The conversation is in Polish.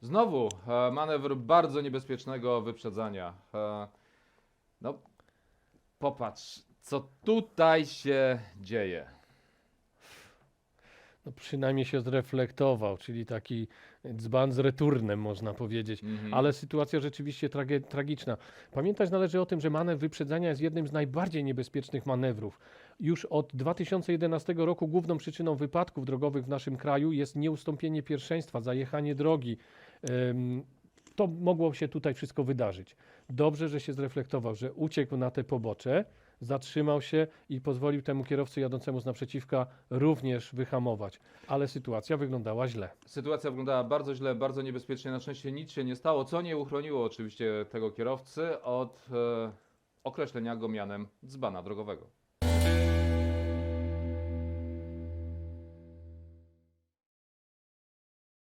Znowu e, manewr bardzo niebezpiecznego wyprzedzania. E, no, popatrz, co tutaj się dzieje. No przynajmniej się zreflektował, czyli taki dzban z returnem, można powiedzieć. Mhm. Ale sytuacja rzeczywiście tragiczna. Pamiętać należy o tym, że manewr wyprzedzania jest jednym z najbardziej niebezpiecznych manewrów. Już od 2011 roku główną przyczyną wypadków drogowych w naszym kraju jest nieustąpienie pierwszeństwa, zajechanie drogi. To mogło się tutaj wszystko wydarzyć. Dobrze, że się zreflektował, że uciekł na te pobocze, zatrzymał się i pozwolił temu kierowcy jadącemu z naprzeciwka również wyhamować. Ale sytuacja wyglądała źle. Sytuacja wyglądała bardzo źle, bardzo niebezpiecznie. Na szczęście nic się nie stało, co nie uchroniło oczywiście tego kierowcy od e, określenia go mianem dzbana drogowego.